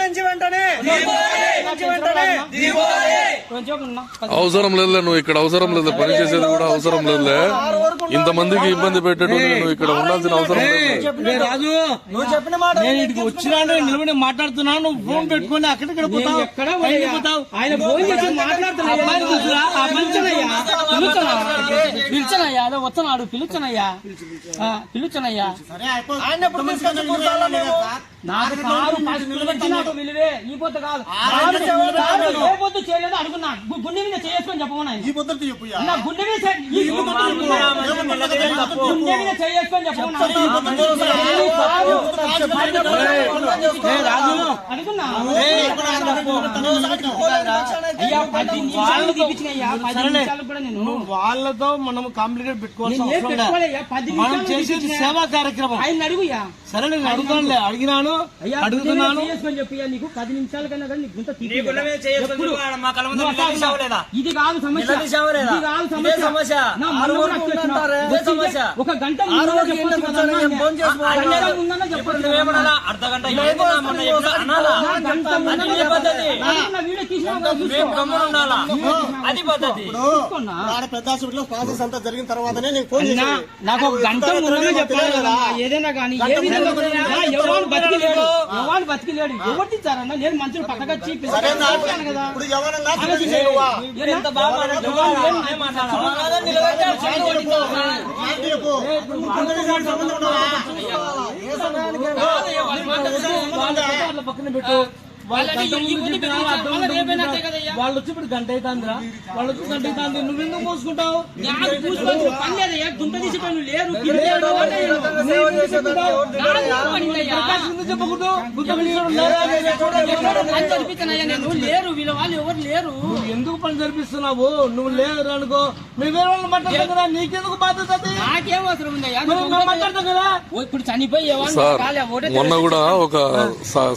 నుంచి వెంటనే నుంచి వెంటనే అవసరం లేదులే నువ్వు ఇక్కడ అవసరం లేదు పని చేసేది కూడా అవసరం లేదులే. ఇంతమందికి ఇబ్బంది పెట్టేటువంటి నువ్వు ఇక్కడ ఉండాల్సిన అవసరం లేదు. రాజు నువ్వు చెప్పిన మాట నేను ఇక్కడికి వచ్చినాను నిలబడి మాట్లాడుతున్నాను నువ్వు ఫోన్ పెట్టుకొని పోతావు ఎక్కడ పోతావు. ఆయన ఫోన్ చేసి పిలిచనయ్యా. అదే వస్తున్నాడు పిలుచనయ్యా పిలుచనయ్యా ఆయన నాకు కారు పిలిచినాడు విలువే ఈ పొద్దు కాదు. ఏ పొద్దు చేయలేదు అడుగున్నా గు- గుండె మీద చేసుకొని చెప్పమన్నా ఈ పద్ధతి చెప్పుయా నా గుండె మీద చే- ఈ గుండె మీద చేసుకొని చెప్పమన్నా ఏ రాజు? అడుగున్నా ఏ, అయ్యా పది నిమిషాలు తీపించినయ్యా పది సరేలే. నిమిషాలు కూడా నేను. నువ్వు వాళ్ళతో మనం కాంప్లికేట్ పెట్టుకోవాల్సిన అవసరం లేదు. మనం చేసేది. సేవా కార్యక్రమం. ఆయన అడుగుయా? సరే నేను అడుగుతానులే. అడిగినాను. అడుగుతున్నాను. నీకు పది నిమిషాల కన్నా కానీ గుంత? ఇది కాదు సమస్య? ఇది కాదు సమస్య. సమస్య. ఒక గంట. అర్ధ అది పద్ధతి. పెద్ద హాస్పిటల్ ప్రాసెస్ అంతా జరిగిన తర్వాతనే నీకు ఫోన్ అన్నా, చేసి నాకు ఒక గంట ముందర చెప్పాలి కదా ఏదైనా కానీ ఏ విధంగా బతికిలేడు ఎవరు బతికిలేడు ఎవరు తెచ్చారన్న నేను మంచులు పక్కకొచ్చి పక్కన పెట్టు వాళ్ళ వచ్చి ఇప్పుడు గంట అవుతుందిరా. వాళ్ళు వచ్చి గంట అవుతుంది. పనిందయ్యా. ఎందుకు లేరు. వీళ్ళ వాళ్ళు ఎవరు లేరు. నువ్వు ఎందుకు పని జరిపిస్తున్నావు? నువ్వు లేరు అనుకో. మీ వేరే వాళ్ళు మాట్లాడతావు కదా. నీకెందుకు బాధ్యత? నాకేం అవసరం ఉందయ్యా? మాట్లాడతాం కదా. ఇప్పుడు చనిపోయి మొన్న కూడా ఒక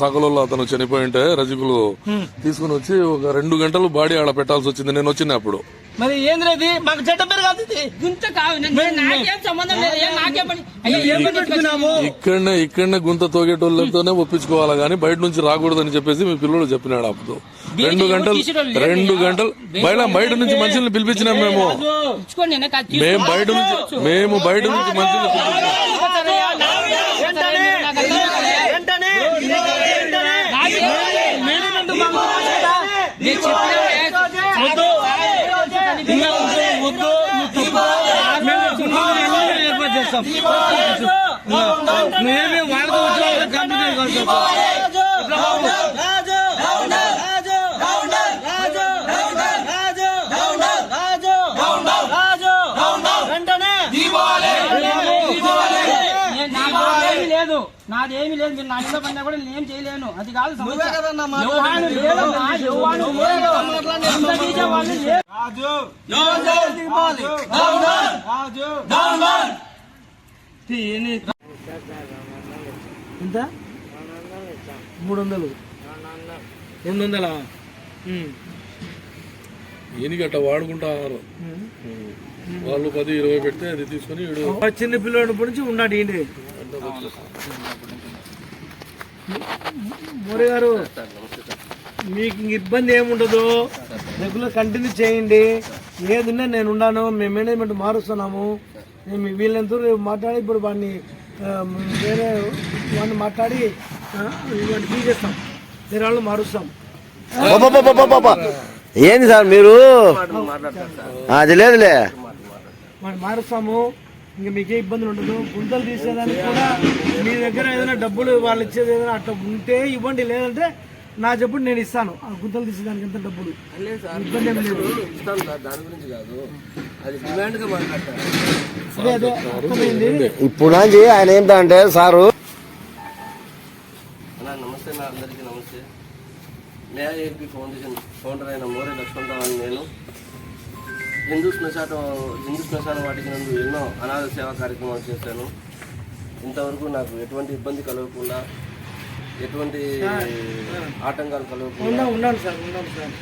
సకలలో అతను చనిపోయి ఉంటే రజకులు తీసుకుని వచ్చి ఒక రెండు గంటలు బాడీ ఆడ పెట్టాల్సి వచ్చింది నేను వచ్చినప్పుడు మరి ఏంది ఇది మాకు చెడ్డ పేరు కాదు నాకేం సంబంధం లేదు నాకే పని ఏం ఇక్కడనే ఇక్కడనే గుంత తోగేటోళ్ళతోనే ఒప్పించుకోవాలా గానీ బయట నుంచి రాకూడదని చెప్పేసి మీ పిల్లడు చెప్పినాడు అప్పుడు రెండు గంటలు రెండు. గంటలు బయట బయట నుంచి మనుషుల్ని పిలిపించినాం మేము మేము బయట నుంచి మేము బయట నుంచి మనుషుల్ని పిలిపించినాం వెంటనే ఇంకా వద్దు, వద్దు నువ్వు తప్పు. మేము గుంపులు చేస్తాం మేమే వాళ్ళతో వచ్చి కంప్లీట్ చేస్తాం నేను- నాదేమీ లేదు నాదేమీ లేదు మీరు నా ఇంట్లో పడినా కూడా నేను ఏం చేయలేను అది కాదు సమస్య. కదన్నా మాట్లాడేది. ఎంత? మూడు వందలు రెండు వందలా. ఈయనకి అట్లా వాడుకుంటారు వాళ్ళు పది ఇరవై పెడితే అది తీసుకొని చిన్న పిల్లడి నుంచి ఉన్నాడు ఏంటి మోరీ గారు మీకు ఇంక ఇబ్బంది ఏముండదు? రెగ్యులర్ కంటిన్యూ చేయండి. ఏదున్నా నేను ఉన్నాను. మేము మేనేజ్మెంట్ మారుస్తున్నాము. వీళ్ళంతా మాట్లాడి ఇప్పుడు వాడిని వేరే వాడిని మాట్లాడి వాడిని తీసేస్తాం వేరే వాళ్ళు మారుస్తాం. ఏంది సార్ మీరు? అది లేదులే వాడిని మారుస్తాము. ఇంకా మీకే ఇబ్బందులు ఉండదు. గుంతలు తీసేదానికి కూడా మీ దగ్గర ఏదైనా డబ్బులు వాళ్ళు ఇచ్చేది ఏదైనా అట్లా ఉంటే ఇవ్వండి. లేదంటే నా చెప్పుడు నేను ఇస్తాను. ఆ గుంతలు తీసేదానికి ఎంత డబ్బులు? ఇబ్బంది ఏం లేదు. అదే అదే అర్థమైంది. ఇప్పుడు నుంచి ఆయన ఏంటంటే సారు. నమస్తే నా అందరికీ నమస్తే. న్యాయ ఏపీ ఫౌండేషన్ ఫౌండర్ అయిన మోరే లక్ష్మణరావు అని నేను. హిందూ శ్మశానం హిందూ శ్మశాన వాటికి నందు ఎన్నో అనాథ సేవా కార్యక్రమాలు చేశాను. ఇంతవరకు నాకు ఎటువంటి ఇబ్బంది కలగకుండా ఎటువంటి ఆటంకాలు కలగకుండా ఉన్నాం ఉన్నాను సార్ ఉన్నాను సార్.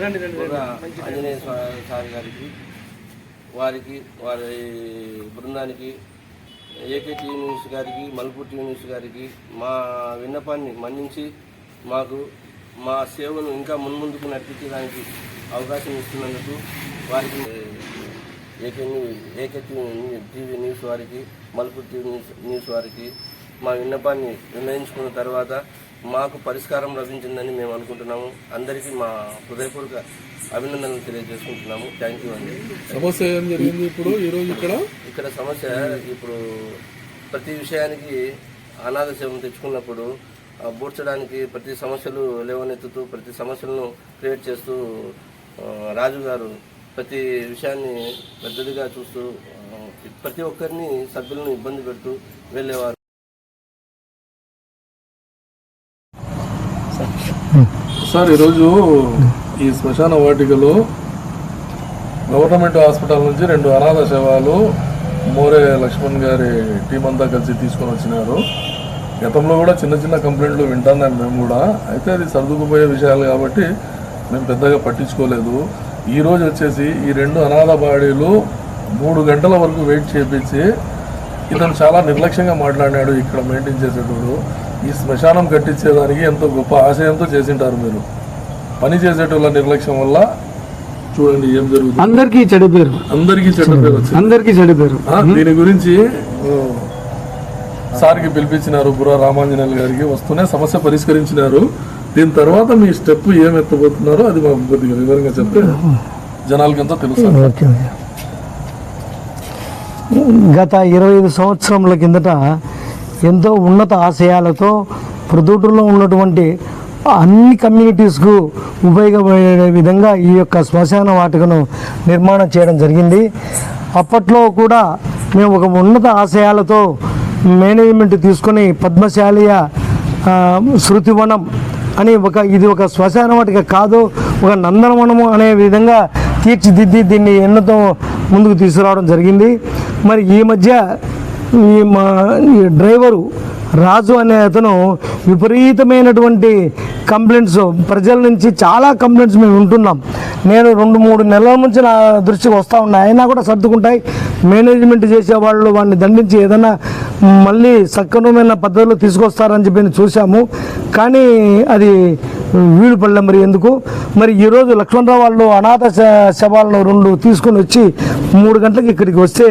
రండి రండి ఆంజనేయ సార్ గారికి వారికి వారి బృందానికి ఏకే టీవీ న్యూస్ గారికి మల్పూర్ టీవీ న్యూస్ గారికి మా విన్నపాన్ని మన్నించి మాకు మా సేవను ఇంకా మున్ముందుకు నడిపించడానికి అవకాశం ఇస్తున్నందుకు వారికి AK news AK TV TV news వారికి మల్పూర్ టీవీ న్యూస్ న్యూస్ వారికి మా విన్నపాన్ని నిర్ణయించుకున్న తర్వాత మాకు పరిష్కారం లభించిందని మేము అనుకుంటున్నాము. అందరికీ మా హృదయపూర్వక అభినందనలు తెలియజేసుకుంటున్నాము. థ్యాంక్ యూ అండి. సమస్య ఏం జరిగింది ఇప్పుడు? ఈ రోజు ఇక్కడ? ఇక్కడ సమస్య ఇప్పుడు ప్రతి విషయానికి అనాథ సేవను తెచ్చుకున్నప్పుడు బూడ్చడానికి ప్రతి సమస్యలు లేవనెత్తుతూ ప్రతి సమస్యలను క్రియేట్ చేస్తూ రాజు గారు ప్రతి విషయాన్ని పెద్దదిగా చూస్తూ ప్రతి ఒక్కరిని సభ్యులను ఇబ్బంది పెడుతూ వెళ్ళేవారు. సార్ ఈరోజు ఈ శ్మశాన వాటికలో గవర్నమెంట్ హాస్పిటల్ నుంచి రెండు అనాథ శవాలు మోరే లక్ష్మణ్ గారి టీం అంతా కలిసి తీసుకొని వచ్చినారు. గతంలో కూడా చిన్న చిన్న కంప్లైంట్లు వింటున్నాం మేము కూడా. అయితే అది సర్దుకుపోయే విషయాలు కాబట్టి మేము పెద్దగా పట్టించుకోలేదు. ఈ రోజు వచ్చేసి ఈ రెండు అనాథ బాడీలు మూడు గంటల వరకు వెయిట్ చేపించి ఇతను చాలా నిర్లక్ష్యంగా మాట్లాడినాడు ఇక్కడ మెయింటైన్ చేసేటప్పుడు ఈ శ్మశానం కట్టించేదానికి ఎంతో గొప్ప ఆశయంతో చేసింటారు మీరు. పని చేసేటోళ్ళ నిర్లక్ష్యం వల్ల చూడండి ఏం జరుగుతుంది. అందరికీ చెడు పేరు. అందరికీ చెడ్డ పేరు వచ్చింది. అందరికీ చెడు పేరు. ఆ, దీని గురించి సార్కి పిలిపించినారు బుర్రా రామాంజనేయులు గారికి వస్తూనే సమస్య పరిష్కరించినారు. దీని తర్వాత మీ స్టెప్ ఏం ఎత్తబోతున్నారో అది మాకు కొద్దిగా వివరంగా చెప్తే జనాలకంతా తెలుసు. గత ఇరవై ఐదు సంవత్సరముల కిందట ఎంతో ఉన్నత ఆశయాలతో ప్రొద్దుటూరులో ఉన్నటువంటి అన్ని కమ్యూనిటీస్కు ఉపయోగపడే విధంగా ఈ యొక్క శ్మశాన వాటికను నిర్మాణం చేయడం జరిగింది. అప్పట్లో కూడా మేము ఒక ఉన్నత ఆశయాలతో మేనేజ్మెంట్ తీసుకొని పద్మశాలియ శృతివనం అని ఒక ఇది ఒక శ్మశాన వాటిక కాదు ఒక నందనవనము అనే విధంగా తీర్చిదిద్ది దీన్ని ఎన్నతో ముందుకు తీసుకురావడం జరిగింది. మరి ఈ మధ్య ఈ మా ఈ డ్రైవరు రాజు అనే అతను విపరీతమైనటువంటి కంప్లైంట్స్ ప్రజల నుంచి చాలా కంప్లైంట్స్ మేము ఉంటున్నాం. నేను రెండు మూడు నెలల నుంచి నా దృష్టికి వస్తూ ఉన్నాయి అయినా కూడా సర్దుకుంటాయి. మేనేజ్మెంట్ చేసే వాళ్ళు వాడిని దండించి ఏదైనా మళ్ళీ సక్రమమైన పద్ధతిలో తీసుకొస్తారని చెప్పి చూసాము కానీ అది వీలు పడలే మరి ఎందుకు? మరి ఈరోజు లక్ష్మణరావు వాళ్ళు అనాథ శవాలను రెండు తీసుకొని వచ్చి మూడు గంటలకు ఇక్కడికి వస్తే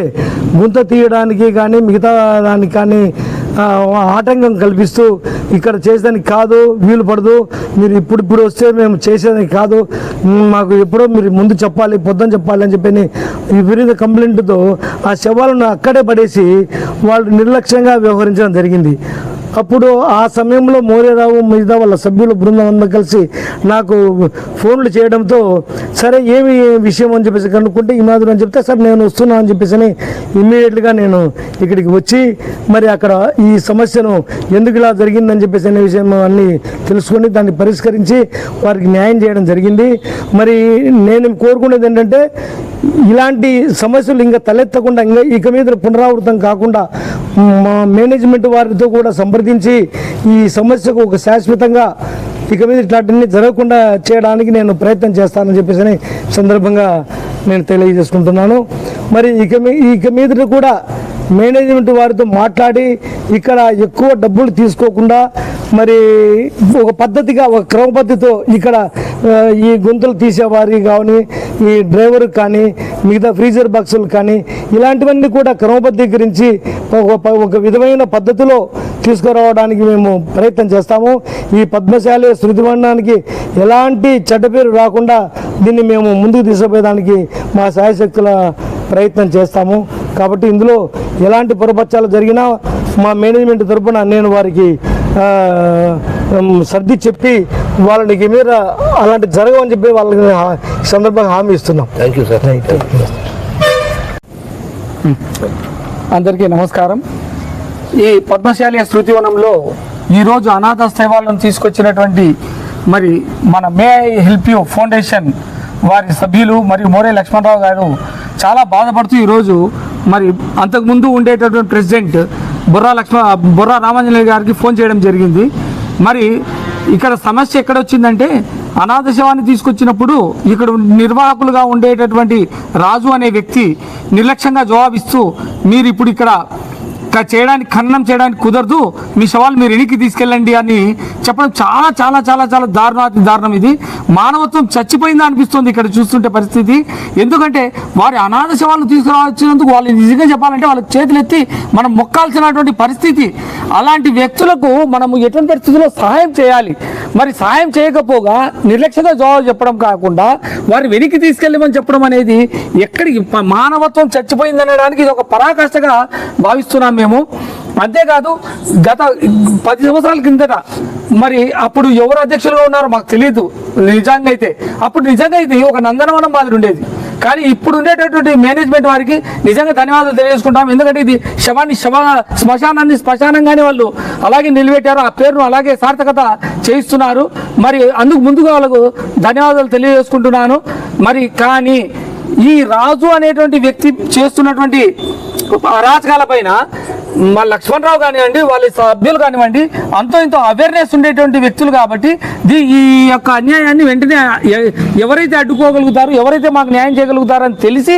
గుంత తీయడానికి కానీ మిగతా దానికి కానీ ఆటంకం కల్పిస్తూ ఇక్కడ చేసేదానికి కాదు వీలు పడదు. మీరు ఇప్పుడిప్పుడు వస్తే మేము చేసేదానికి కాదు. మాకు ఎప్పుడో మీరు ముందు చెప్పాలి పొద్దున చెప్పాలి అని చెప్పి విపరీత కంప్లైంట్తో ఆ శవాలను అక్కడే పడేసి వాళ్ళు నిర్లక్ష్యంగా వ్యవహరించడం జరిగింది. అప్పుడు ఆ సమయంలో మోరేరావు మిగతా వాళ్ళ సభ్యుల బృందం అంతా కలిసి నాకు ఫోన్లు చేయడంతో సరే ఏమి విషయం అని చెప్పేసి కనుక్కుంటే ఈ మాదిరి అని చెప్తే సార్ నేను వస్తున్నా అని చెప్పేసి ఇమ్మీడియట్గా నేను ఇక్కడికి వచ్చి మరి అక్కడ ఈ సమస్యను ఎందుకు ఇలా జరిగిందని చెప్పేసి అనే విషయం అన్నీ తెలుసుకొని దాన్ని పరిష్కరించి వారికి న్యాయం చేయడం జరిగింది. మరి నేను కోరుకునేది ఏంటంటే ఇలాంటి సమస్యలు ఇంకా తలెత్తకుండా ఇంకా ఇక మీద పునరావృతం కాకుండా మేనేజ్మెంట్ వారితో కూడా సంప్రదించి ఈ సమస్యకు ఒక శాశ్వతంగా ఇక మీద ఇట్లాంటివన్నీ జరగకుండా చేయడానికి నేను ప్రయత్నం చేస్తానని చెప్పేసి సందర్భంగా నేను తెలియజేసుకుంటున్నాను. మరి ఇక మీ ఇక మీద కూడా మేనేజ్మెంట్ వారితో మాట్లాడి ఇక్కడ ఎక్కువ డబ్బులు తీసుకోకుండా మరి ఒక పద్ధతిగా ఒక క్రమ పద్ధతితో ఇక్కడ ఈ గుంతలు తీసేవారికి కానీ ఈ డ్రైవర్ కానీ మిగతా ఫ్రీజర్ బాక్సులు కానీ ఇలాంటివన్నీ కూడా క్రమబద్ధీకరించి ఒక ఒక విధమైన పద్ధతిలో తీసుకురావడానికి మేము ప్రయత్నం చేస్తాము. ఈ పద్మశాలి శృతిమండడానికి ఎలాంటి చెడ్డ పేరు రాకుండా దీన్ని మేము ముందుకు తీసుకుపోయేదానికి మా సాయశక్తుల ప్రయత్నం చేస్తాము. కాబట్టి ఇందులో ఎలాంటి పొరపచ్చాలు జరిగినా మా మేనేజ్మెంట్ తరఫున నేను వారికి సర్ది చెప్పి వాళ్ళకి మీద అలాంటి జరగవని చెప్పి వాళ్ళకి సందర్భంగా హామీ ఇస్తున్నాం. థ్యాంక్ యూ సార్ అందరికీ నమస్కారం. ఈ పద్మశాలి శృతివనంలో ఈరోజు అనాథ సేవలను తీసుకొచ్చినటువంటి మరి మన మే హెల్ప్ యూ ఫౌండేషన్ వారి సభ్యులు మరియు మోరే లక్ష్మణరావు గారు చాలా బాధపడుతూ ఈరోజు మరి అంతకుముందు ఉండేటటువంటి ప్రెసిడెంట్ బుర్రా లక్ష్మ బుర్రా రామాంజనేయ గారికి ఫోన్ చేయడం జరిగింది. మరి ఇక్కడ సమస్య ఎక్కడ వచ్చిందంటే అనాథ శవాన్ని తీసుకొచ్చినప్పుడు ఇక్కడ నిర్వాహకులుగా ఉండేటటువంటి రాజు అనే వ్యక్తి నిర్లక్ష్యంగా జవాబిస్తూ మీరు ఇప్పుడు ఇక్కడ చేయడానికి ఖననం చేయడానికి కుదరదు. మీ సవాళ్ళు మీరు వెనక్కి తీసుకెళ్ళండి అని చెప్పడం చాలా చాలా చాలా చాలా దారుణాతి దారుణం ఇది. మానవత్వం చచ్చిపోయిందా అనిపిస్తుంది ఇక్కడ చూస్తుంటే పరిస్థితి. ఎందుకంటే వారి అనాథ శవాలను తీసుకురావచ్చినందుకు వాళ్ళు నిజంగా చెప్పాలంటే వాళ్ళకి చేతులు ఎత్తి మనం మొక్కాల్సినటువంటి పరిస్థితి. అలాంటి వ్యక్తులకు మనము ఎటువంటి పరిస్థితుల్లో సహాయం చేయాలి? మరి సహాయం చేయకపోగా నిర్లక్ష్యంగా జవాబు చెప్పడం కాకుండా వారి వెనక్కి తీసుకెళ్ళమని చెప్పడం అనేది ఎక్కడికి మానవత్వం చచ్చిపోయింది అనడానికి ఇది ఒక పరాకాష్ఠగా భావిస్తున్నాం మేము. అంతేకాదు గత పది సంవత్సరాల కిందట మరి అప్పుడు ఎవరు అధ్యక్షులుగా ఉన్నారో మాకు తెలియదు నిజంగా అయితే. అప్పుడు నిజంగా ఇది ఒక నందనవనం మాదిరి ఉండేది. కానీ ఇప్పుడు ఉండేటటువంటి మేనేజ్మెంట్ వారికి నిజంగా ధన్యవాదాలు తెలియజేసుకుంటాం. ఎందుకంటే ఇది శవాన్ని శవ శ్మశానాన్ని శ్మశానంగానే వాళ్ళు అలాగే నిలబెట్టారు. ఆ పేరును అలాగే సార్థకత చేయిస్తున్నారు. మరి అందుకు ముందుగా వాళ్ళకు ధన్యవాదాలు తెలియజేసుకుంటున్నాను. మరి కానీ ఈ రాజు అనేటువంటి వ్యక్తి చేస్తున్నటువంటి అరాచకాల పైన మా లక్ష్మణరావు కానివ్వండి వాళ్ళ సభ్యులు కానివ్వండి అంతో ఇంతో అవేర్నెస్ ఉండేటువంటి వ్యక్తులు కాబట్టి దీ ఈ యొక్క అన్యాయాన్ని వెంటనే ఎవరైతే అడ్డుకోగలుగుతారు ఎవరైతే మాకు న్యాయం చేయగలుగుతారని తెలిసి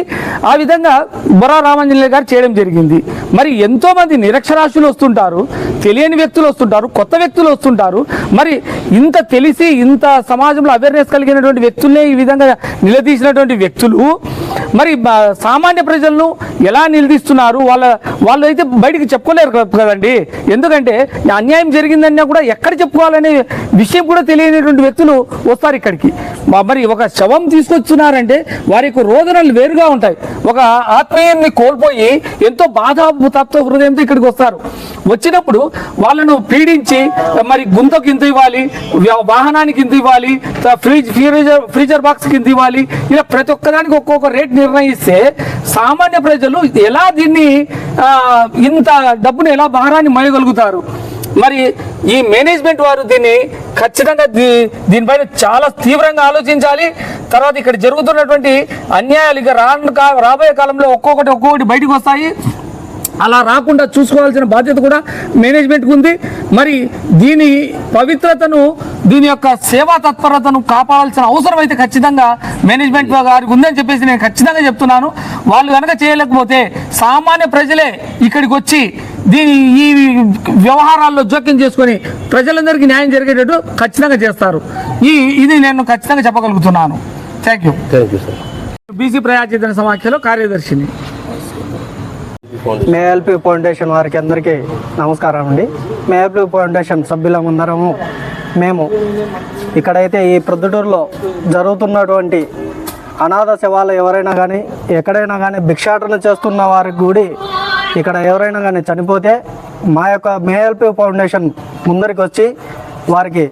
ఆ విధంగా బొరా రామాంజనే గారు చేయడం జరిగింది. మరి ఎంతోమంది నిరక్షరాశులు నిరక్షరాస్యులు వస్తుంటారు తెలియని వ్యక్తులు వస్తుంటారు కొత్త వ్యక్తులు వస్తుంటారు. మరి ఇంత తెలిసి ఇంత సమాజంలో అవేర్నెస్ కలిగినటువంటి వ్యక్తులనే ఈ విధంగా నిలదీసినటువంటి వ్యక్తులు మరి సామాన్య ప్రజలను ఎలా నిలదీస్తున్నారు? వాళ్ళ వాళ్ళు అయితే బయటికి చెప్పుకోలేరు కదండి. ఎందుకంటే అన్యాయం జరిగిందన్నా కూడా ఎక్కడ చెప్పుకోవాలనే విషయం కూడా తెలియనటువంటి వ్యక్తులు వస్తారు ఇక్కడికి. మరి ఒక శవం తీసుకొచ్చున్నారంటే వారి యొక్క రోదనలు వేరుగా ఉంటాయి. ఒక ఆత్మీయాన్ని కోల్పోయి ఎంతో బాధ తత్వ హృదయంతో ఇక్కడికి వస్తారు. వచ్చినప్పుడు వాళ్ళను పీడించి మరి గుంతకు ఇంత ఇవ్వాలి వాహనానికి ఇంత ఇవ్వాలి త- ఫ్రిడ్జ్ ఫ్రీజర్ ఫ్రీజర్ బాక్స్ కింద ఇవ్వాలి ఇలా ప్రతి ఒక్కదానికి ఒక్కొక్క రేట్ నిర్ణయిస్తే సామాన్య ప్రజలు ఎలా దీన్ని ఇంత డబ్బును ఎలా భారాన్ని మోయగలుగుతారు? మరి ఈ మేనేజ్మెంట్ వారు దీన్ని ఖచ్చితంగా దీ- దీనిపైన చాలా తీవ్రంగా ఆలోచించాలి. తర్వాత ఇక్కడ జరుగుతున్నటువంటి అన్యాయాలు ఇక రాను రాబోయే కాలంలో ఒక్కొక్కటి ఒక్కొక్కటి బయటకు వస్తాయి. అలా రాకుండా చూసుకోవాల్సిన బాధ్యత కూడా మేనేజ్మెంట్కి ఉంది. మరి దీని పవిత్రతను దీని యొక్క సేవా తత్పరతను కాపాడాల్సిన అవసరం అయితే ఖచ్చితంగా మేనేజ్మెంట్ గారికి ఉందని చెప్పేసి నేను ఖచ్చితంగా చెప్తున్నాను. వాళ్ళు కనుక చేయలేకపోతే సామాన్య ప్రజలే ఇక్కడికి వచ్చి దీని ఈ వ్యవహారాల్లో జోక్యం చేసుకొని ప్రజలందరికీ న్యాయం జరిగేటట్టు ఖచ్చితంగా చేస్తారు. ఈ ఇది నేను ఖచ్చితంగా చెప్పగలుగుతున్నాను. Thank you thank you sir. BC ప్రజాచైతన్య సమాఖ్యలో కార్యదర్శిని. మేఎల్పి ఫౌండేషన్ వారికి అందరికీ నమస్కారం అండి. మేఎల్పి ఫౌండేషన్ సభ్యులమందరము మేము ఇక్కడైతే ఈ ప్రొద్దుటూరులో జరుగుతున్నటువంటి అనాథ శవాలు ఎవరైనా కానీ ఎక్కడైనా కానీ భిక్షాటన చేస్తున్న వారికి కూడా ఇక్కడ ఎవరైనా కానీ చనిపోతే మా యొక్క మేఎల్పి ఫౌండేషన్ ముందరికి వచ్చి వారికి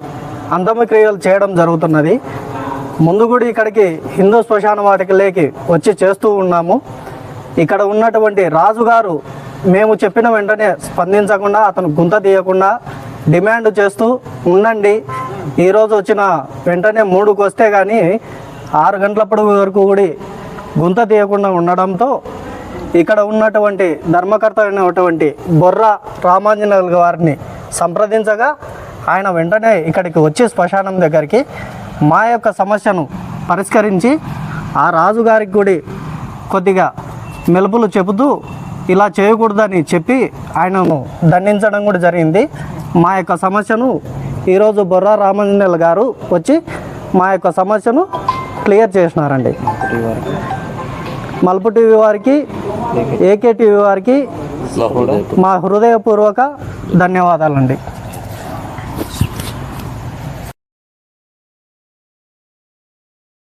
అంతమక్రియలు చేయడం జరుగుతున్నది. ముందు కూడా ఇక్కడికి హిందూ శ్మశాన వాటికలేకి వచ్చి చేస్తూ ఉన్నాము. ఇక్కడ ఉన్నటువంటి రాజుగారు మేము చెప్పిన వెంటనే స్పందించకుండా అతను గుంత తీయకుండా డిమాండ్ చేస్తూ ఉండండి. ఈరోజు వచ్చిన వెంటనే మూడుకు వస్తే కానీ ఆరు గంటలప్పటి వరకు కూడా గుంత తీయకుండా ఉండడంతో ఇక్కడ ఉన్నటువంటి ధర్మకర్త అయినటువంటి బొర్ర రామాంజనల్ గారిని సంప్రదించగా ఆయన వెంటనే ఇక్కడికి వచ్చి శ్మశానం దగ్గరికి మా యొక్క సమస్యను పరిష్కరించి ఆ రాజుగారికి కూడా కొద్దిగా మెలుపులు చెబుతూ ఇలా చేయకూడదని చెప్పి ఆయనను దండించడం కూడా జరిగింది. మా యొక్క సమస్యను ఈరోజు బొర్రా రామాంజనేయులు గారు వచ్చి మా యొక్క సమస్యను క్లియర్ చేసినారండి. మలుపు టీవీ వారికి ఏకే టీవీ వారికి మా హృదయపూర్వక ధన్యవాదాలండి.